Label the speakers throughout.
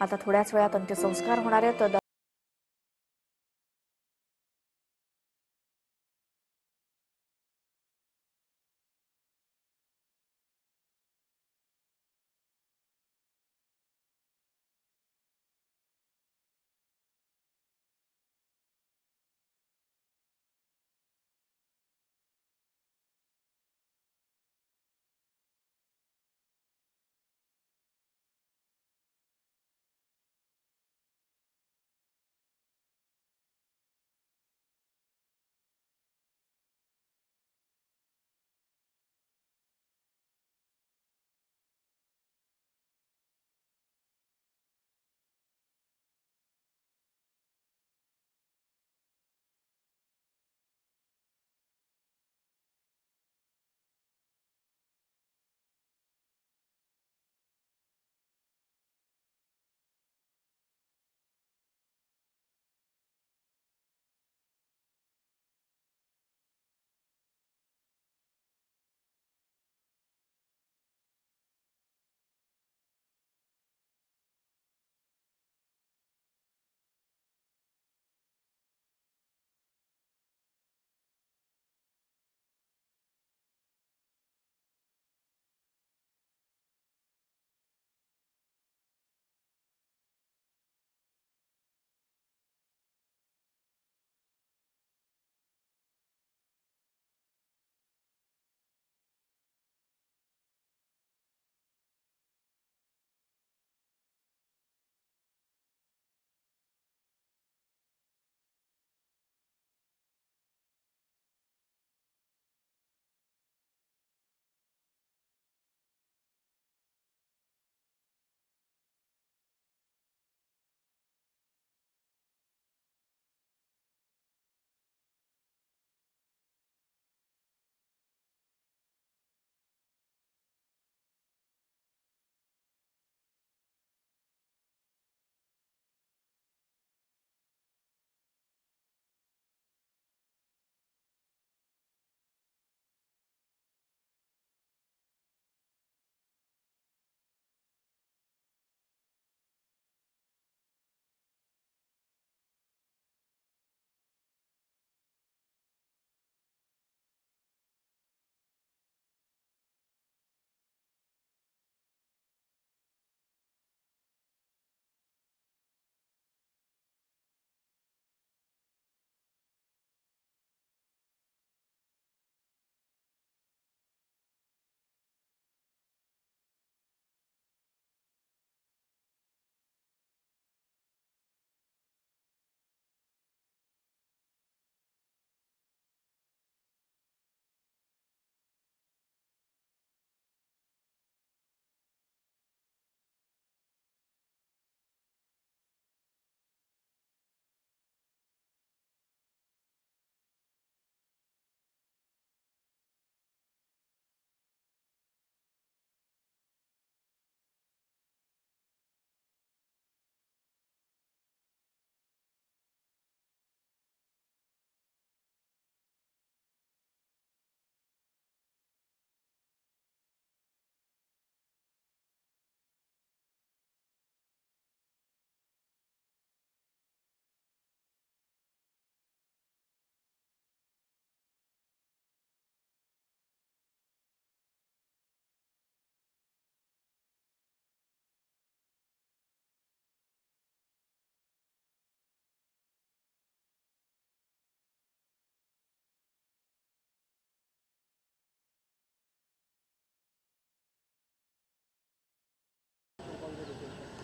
Speaker 1: आता थोड्याच वेळात अंत्यसंस्कार होणार आहेत.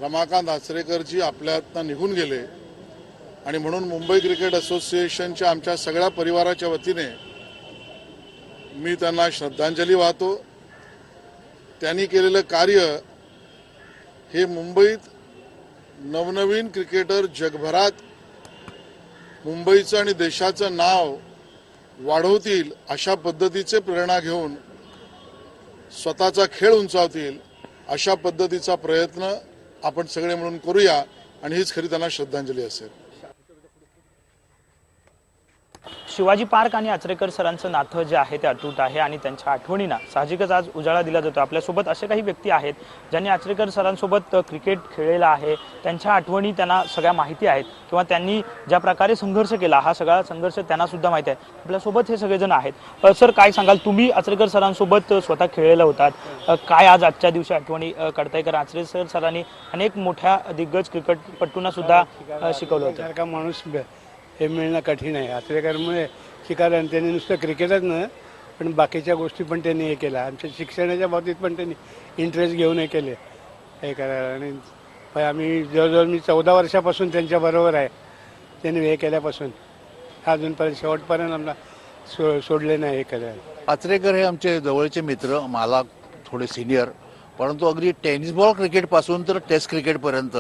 Speaker 2: रमाकांत आचरेकरजी आपल्यातनं निघून गेले. आणि म्हणून मुंबई क्रिकेट असोसिएशनच्या आमच्या सगळ्या परिवाराच्या वतीने मी त्यांना श्रद्धांजली वाहतो. त्यांनी केलेलं कार्य हे मुंबईत नवनवीन क्रिकेटर जगभरात मुंबईचं आणि देशाचं नाव वाढवतील अशा पद्धतीचे प्रेरणा घेऊन स्वतःचा खेळ उंचावतील अशा पद्धतीचा प्रयत्न आपण सगळे मिळून करूया आणि हीच खरी त्यांना श्रद्धांजली असेल.
Speaker 3: शिवाजी पार्क आणि आचरेकर सरांचं नातं जे आहे ते अतूट आहे आणि त्यांच्या आठवणींना साहजिकच आज उजाळा दिला जातो आपल्यासोबत असे काही व्यक्ती आहेत ज्यांनी आचरेकर सरांसोबत क्रिकेट खेळलेला आहे. त्यांच्या आठवणी त्यांना सगळ्या माहिती आहेत किंवा त्यांनी ज्या प्रकारे संघर्ष केला हा सगळा संघर्ष त्यांना सुद्धा माहिती आहे. आपल्यासोबत हे सगळेजण आहेत. सर काय सांगाल? तुम्ही आचरेकर सरांसोबत स्वतः खेळलेला होतात. काय आज आजच्या दिवशी आठवणी अ, काढताय कारण आचरेकर सरांनी अनेक मोठ्या दिग्गज क्रिकेटपटूंना सुद्धा शिकवलं होतं.
Speaker 4: माणूस हे मिळणं कठीण आहे. आचरेकरमुळे शिकायला आणि त्यांनी नुसतं क्रिकेटच न पण बाकीच्या गोष्टी पण त्यांनी हे केल्या. आमच्या शिक्षणाच्या बाबतीत पण त्यांनी इंटरेस्ट घेऊन हे केले. हे करायला आणि आम्ही जवळजवळ मी चौदा वर्षापासून त्यांच्याबरोबर आहे. त्यांनी हे केल्यापासून. अजूनपर्यंत शेवटपर्यंत आम्हाला सो सोडले नाही हे करायला.
Speaker 5: आचरेकर हे आमचे जवळचे मित्र. मला थोडे सिनियर परंतु अगदी टेनिस बॉल क्रिकेटपासून तर टेस्ट क्रिकेटपर्यंत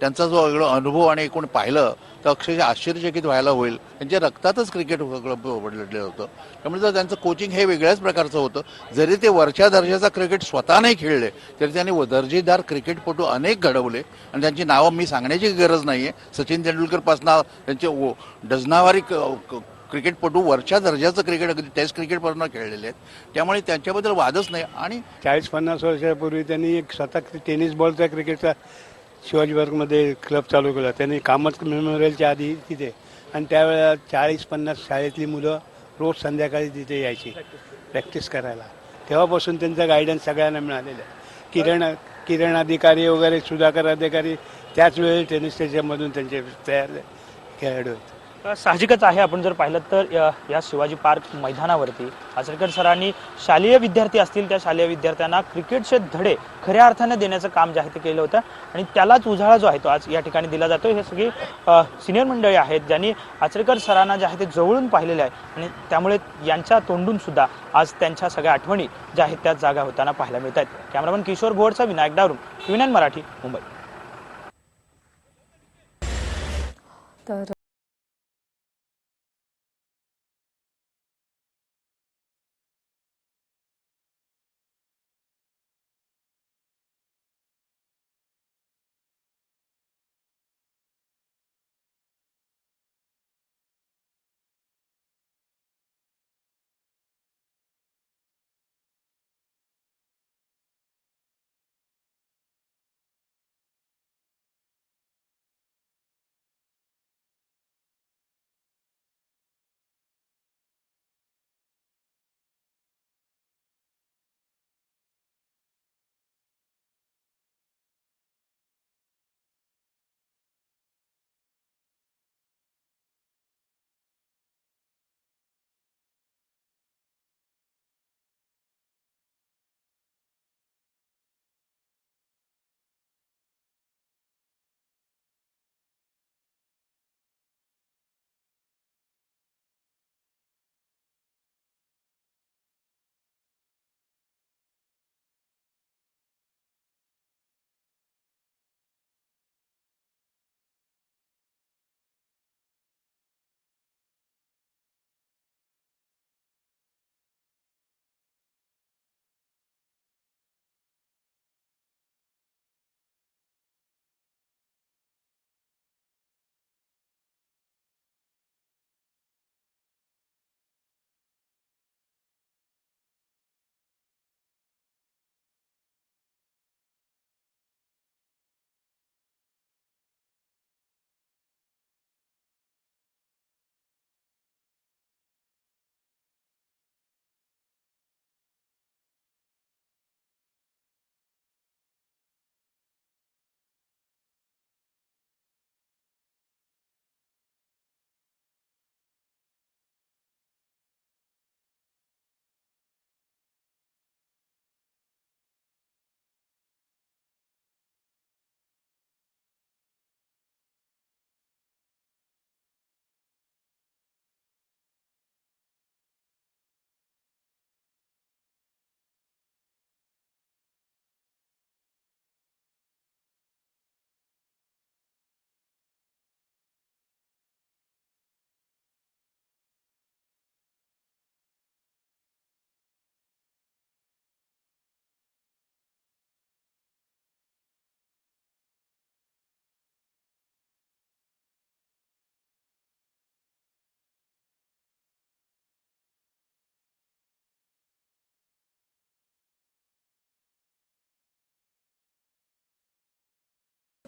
Speaker 5: त्यांचा जो वेगळा अनुभव आणि एकूण पाहिलं तर अक्षरशः आश्चर्यचकित व्हायला होईल. त्यांच्या रक्तातच क्रिकेट सगळं पडलेलं होतं. त्यामुळे जर त्यांचं कोचिंग हे वेगळ्याच प्रकारचं होतं जरी ते वरच्या दर्जाचा क्रिकेट स्वतः नाही खेळले तरी त्यांनी दर्जेदार क्रिकेटपटू अनेक घडवले. आणि त्यांची नावं मी सांगण्याची गरज नाही आहे सचिन तेंडुलकरपासून त्यांचे डझनावारी क- क्रिकेटपटू वरच्या दर्जाचं क्रिकेट अगदी टेस्ट क्रिकेटपासून खेळलेले आहेत. त्यामुळे त्यांच्याबद्दल वादच नाही. आणि
Speaker 4: चाळीस पन्नास वर्षापूर्वी त्यांनी एक स्वतः टेनिस बॉलचा क्रिकेटचा शिवाजी पार्कमध्ये क्लब चालू केला. त्यांनी कामत मेमोरियलच्या आधी तिथे. आणि त्यावेळेला चाळीस पन्नास शाळेतली मुलं रोज संध्याकाळी तिथे यायची प्रॅक्टिस करायला. तेव्हापासून त्यांचा गायडन्स सगळ्यांना मिळालेला आहे. किरण किरण अधिकारी वगैरे सुधाकर अधिकारी त्याच वेळी टेनिस त्याच्यामधून त्यांचे तयार खेळाडू आहेत.
Speaker 3: साहजिकच आहे. आपण जर पाहिलं तर या- या शिवाजी पार्क मैदानावरती आचरेकर सरांनी शालेय विद्यार्थी असतील त्या शालेय विद्यार्थ्यांना क्रिकेटचे धडे खऱ्या अर्थाने देण्याचं काम जे आहे ते केलं होतं आणि त्यालाच उजाळा जो आहे तो आज या ठिकाणी दिला जातो हे सगळी सिनियर मंडळी आहेत ज्यांनी आचरेकर सरांना जे आहे ते जवळून पाहिलेले आहे आणि त्यामुळे यांच्या तोंडून सुद्धा आज त्यांच्या सगळ्या आठवणी ज्या आहेत त्या जागा होताना पाहायला मिळत आहेत कॅमेरामन किशोर भोवडचा विनायक डावरून विनायन मराठी मुंबई.
Speaker 1: तर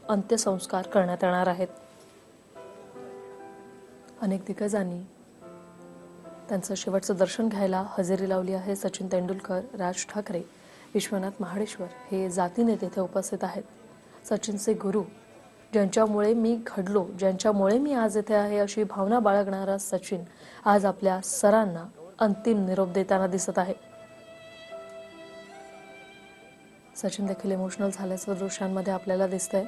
Speaker 1: अंत्यसंस्कार करण्यात येणार आहेत. अनेक दिग्गजांनी त्यांचं शेवटचं दर्शन घ्यायला हजेरी लावली आहे. सचिन तेंडुलकर राज ठाकरे विश्वनाथ महाडेश्वर हे जातीने तेथे उपस्थित आहेत. सचिनचे गुरु ज्यांच्यामुळे मी घडलो ज्यांच्यामुळे मी आज येथे आहे अशी भावना बाळगणारा सचिन आज आपल्या सरांना अंतिम निरोप देताना दिसत आहे. सचिन देखील इमोशनल झाल्याचं दृश्यांमध्ये आपल्याला दिसतंय.